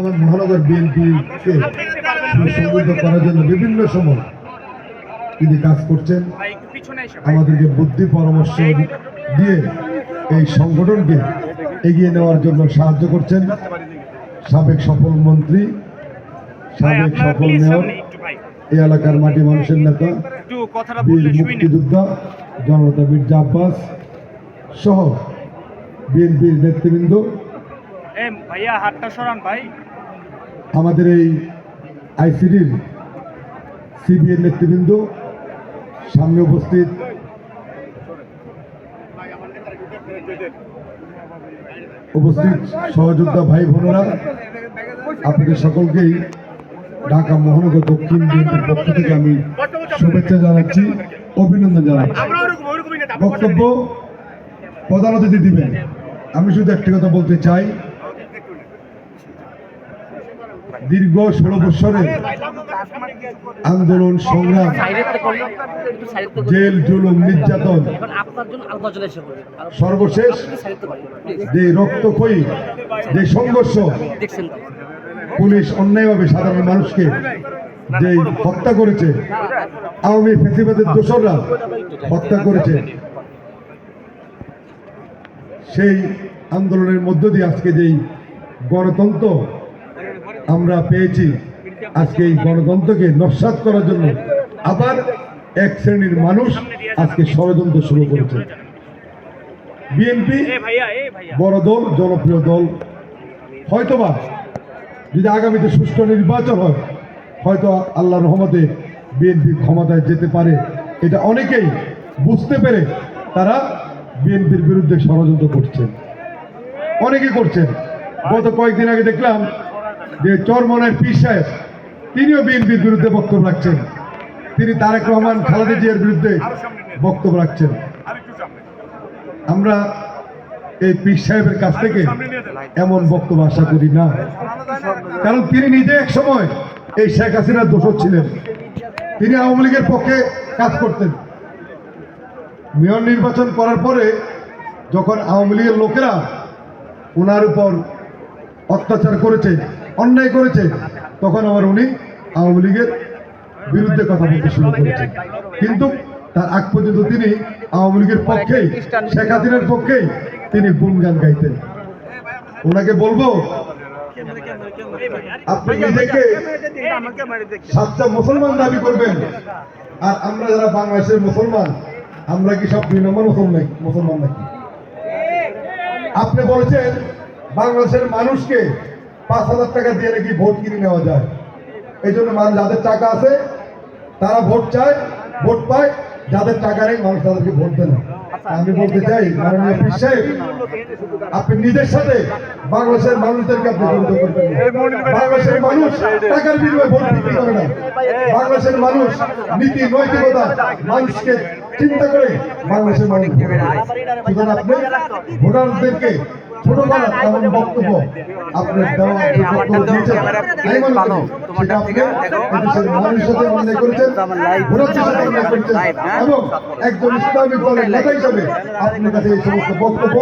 আমার মহানগর বিএনপিকে সুসংগঠিত করার জন্য বিভিন্ন সময় তিনি কাজ করছেন। আমাদেরকে বুদ্ধি, পরামর্শ দিয়ে এই সংগঠনকে এগিয়ে নেওয়ার জন্য সাহায্য করছেন। সাবেক সফল মন্ত্রী, সাবেক সফল মেয়র, এই এলাকার মাটি মানুষের নেতা, বীর মুক্তিযোদ্ধা জনতা মির্জা আব্বাস সহ বিএনপির নেতৃবৃন্দ। ভাইয়া সরান ভাই। আমাদের এই আইসিডির সিবিএর নেতৃবৃন্দ, সামনে উপস্থিত উপস্থিত সহযোদ্ধা ভাই বোনেরা, আপনাদের সকলকেই ঢাকা মহানগর দক্ষিণ বিএনপির পক্ষ থেকে আমি শুভেচ্ছা জানাচ্ছি, অভিনন্দন জানাচ্ছি। বক্তব্য প্রধান অতিথি দিবেন। আমি শুধু একটি কথা বলতে চাই দীর্ঘ ষোলো বৎসরের আন্দোলন সংগ্রাম, জেল, জুলুম, নির্যাতন, সর্বশেষ যে রক্তক্ষয়ী, যে সংঘর্ষ, পুলিশ অন্যায়ভাবে সাধারণ মানুষকে যে হত্যা করেছে, আওয়ামী ফেসিবাদের দোসররা হত্যা করেছে, সেই আন্দোলনের মধ্য দিয়ে আজকে যেই গণতন্ত্র আমরা পেয়েছি আজকে এই গণতন্ত্রকে নস্বাত করার জন্য। আবার এক শ্রেণির মানুষ আজকে ষড়যন্ত্র শুরু করেছে। বিএনপি বড় দল জনপ্রিয় দল। হয়তোবা যদি আগামীতে সুষ্ঠু নির্বাচন হয় হয়তো আল্লাহ রহমতে বিএনপি ক্ষমতায় যেতে পারে। এটা অনেকেই বুঝতে পেরে তারা বিএনপির বিরুদ্ধে ষড়যন্ত্র করছেন। অনেকে করছেন। গত কয়েকদিন আগে দেখলাম যে চরমনের পীর সাহেব, তিনিও বিএনপির বিরুদ্ধে বক্তব্য রাখছেন। তিনি তারেক রহমান, খালেদা জিয়ার বিরুদ্ধে বক্তব্য রাখছেন। আমরা এই পীর সাহেবের কাছ থেকে এমন বক্তব্য আশা করি না। কারণ তিনি নিজে এক সময় এই শেখ হাসিনার দোষর ছিলেন। তিনি আওয়ামী লীগের পক্ষে কাজ করতেন। মেয়র নির্বাচন করার পরে যখন আওয়ামী লীগের লোকেরা ওনার উপর অত্যাচার করেছে অন্যায় করেছে, তখন আবার উনি আওয়ামী লীগের বিরুদ্ধে কথা বলতে শুরু করেছেন। কিন্তু তার আগ পর্যন্ত তিনি আওয়ামী লীগের পক্ষেই, শেখ হাসিনার পক্ষেই তিনি গুণগান গাইতেন। ওনাকে বলব, আপনি নিজেকে সাতটা মুসলমান দাবি করবেন। আর আমরা যারা বাংলাদেশের মুসলমান, আমরা কি সব দুই নম্বর মুসলমান মুসলমান নাকি? আপনি বলেছেন বাংলাদেশের মানুষকে পাঁচ হাজার টাকা দিয়ে নাকি ভোট কিনে নেওয়া যায়। এই জন্য মানুষ যাদের টাকা আছে, তারা ভোট চায়, ভোট পায়। যাদের টাকা নেই, মানুষ তাদেরকে ভোট দেয় না। আমি বলতে চাই আপনি নিজের সাথে বাংলাদেশের মানুষদেরকে আপনি করবেন বাংলাদেশের মানুষ টাকার বিনিময়ে ভোট না। বাংলাদেশের মানুষ নীতি, নৈতিকতা, মানুষকে চিন্তা করে বাংলাদেশের মানুষ আপনি? ভোটারদেরকে ছোট বক্তব্য আপনার দেওয়া মনে মানুষের সাথে অন্যায় করেছেন এবং একজন ইসলামিক দলের নেতা হিসাবে আপনার কাছে এই সমস্ত বক্তব্য